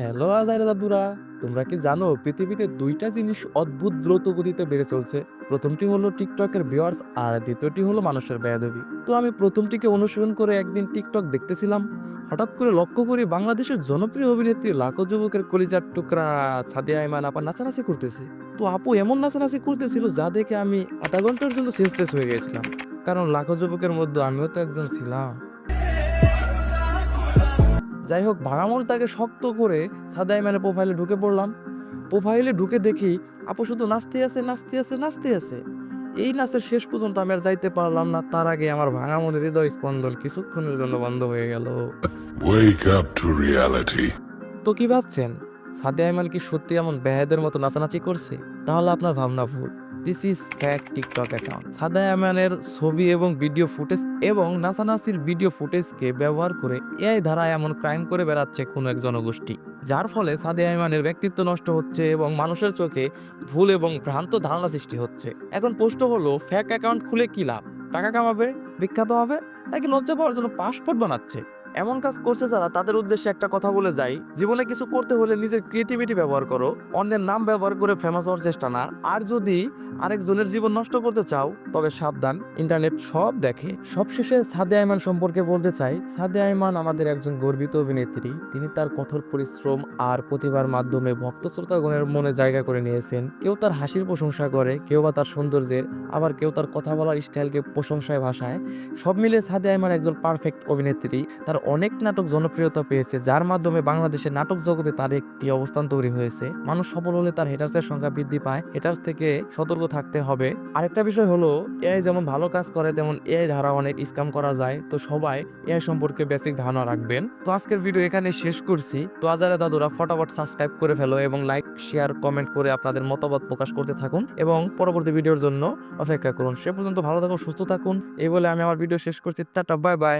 Hello আদারে দাদুরা, তোমরা কি জানো পৃথিবীতে দুইটা জিনিস অদ্ভুত দ্রুত গতিতে বেড়ে চলছে? প্রথমটি হলো টিকটকের ভিউয়ার্স আর দ্বিতীয়টি হলো মানুষের বেয়াদবি। তো আমি প্রথমটিকে অনুসরণ করে একদিন টিকটক দেখতেছিলাম। হঠাৎ করে লক্ষ্য করি বাংলাদেশের জনপ্রিয় অভিনেত্রী লাখো যুবকের কলিজার টুকরা সাদিয়া ইমান আপা নাচানাচি করতেছে। তো আপু এমন নাচানাচি করতেছিল যা দেখে আমি আধা ঘণ্টার জন্য সেন্সলেস হয়ে গেছিলাম। কারণ লাখো যুবকের মধ্যে আমিও তো একজন ছিলাম। যাই হোক ভাঙামলটাকে শক্ত করে সাদাই মানে প্রোফাইলে ঢুকে পড়লাম। প্রোফাইলে ঢুকে দেখি আপু শুধু নাচতে আছে নাচতে আছে নাচতে আছে। এই নাচের শেষ পর্যন্ত আমি আর যাইতে পারলাম না। তার আগে আমার ভাঙা মনের হৃদয় স্পন্দন কিছুক্ষণের জন্য বন্ধ হয়ে গেল. তো কি ভাবছেন? সাদে আইমান কি সত্যি এমন বেহাদের মতো নাচানাচি করছে? তাহলে আপনার ভাবনা ভুল। This is fake TikTok account সাদা আইমানের ছবি এবং ভিডিও ফুটেজ এবং নাচানাচির ভিডিও ফুটেজকে ব্যবহার করে এআই ধারা এমন ক্রাইম করে বেড়াচ্ছে কোনো এক জনগোষ্ঠী। যার ফলে সাদে আইমানের ব্যক্তিত্ব নষ্ট হচ্ছে এবং মানুষের চোখে ভুল এবং ভ্রান্ত ধারণা সৃষ্টি হচ্ছে। এখন প্রশ্ন হলো ফ্যাক অ্যাকাউন্ট খুলে কি লাভ? টাকা কামাবে? বিখ্যাত হবে? নাকি লজ্জা পাওয়ার জন্য পাসপোর্ট বানাচ্ছে? এমন কাজ করছে যারা তাদের উদ্দেশ্যে একটা কথা বলে যায় জীবনে কিছু করতে হলে নিজের ক্রিয়েটিভিটি ব্যবহার করো, অন্যের নাম ব্যবহার করে ফেমাস হওয়ার চেষ্টা না। আর যদি আরেকজনের জীবন নষ্ট করতে চাও, তবে সাবধান ইন্টারনেট সব দেখে। সবশেষে সাদে আইমান সম্পর্কে বলতে চাই, সাদে আইমান আমাদের একজন গর্বিত অভিনেত্রী। তিনি তার কঠোর পরিশ্রম আর প্রতিভার মাধ্যমে ভক্ত শ্রোতাগণের মনে জায়গা করে নিয়েছেন। কেউ তার হাসির প্রশংসা করে, কেউ বা তার সৌন্দর্যের, আবার কেউ তার কথা বলার স্টাইলকে প্রশংসায় ভাষায় সব মিলে সাদে আইমান একজন পারফেক্ট অভিনেত্রী। তার অনেক নাটক জনপ্রিয়তা পেয়েছে, যার মাধ্যমে বাংলাদেশের নাটক জগতে তার একটি অবস্থান তৈরি হয়েছে। মানুষ সফল হলে তার হেটার্সের সংখ্যা বৃদ্ধি পায় হেটার্স থেকে সতর্ক থাকতে হবে। আরেকটা বিষয় হলো এআই যেমন ভালো কাজ করে, তেমন এআই ধারা অনেক স্ক্যাম করা যায়। তো সবাই এআই সম্পর্কে বেসিক ধারণা রাখবেন। তো আজকের ভিডিও এখানে শেষ করছি। তো আজারে দাদুরা, ফটাফট সাবস্ক্রাইব করে ফেলো এবং লাইক শেয়ার কমেন্ট করে আপনাদের মতামত প্রকাশ করতে থাকুন এবং পরবর্তী ভিডিওর জন্য অপেক্ষা করুন। সে পর্যন্ত ভালো থাকুন, সুস্থ থাকুন। এই বলে আমি আমার ভিডিও শেষ করছি। Tata bye bye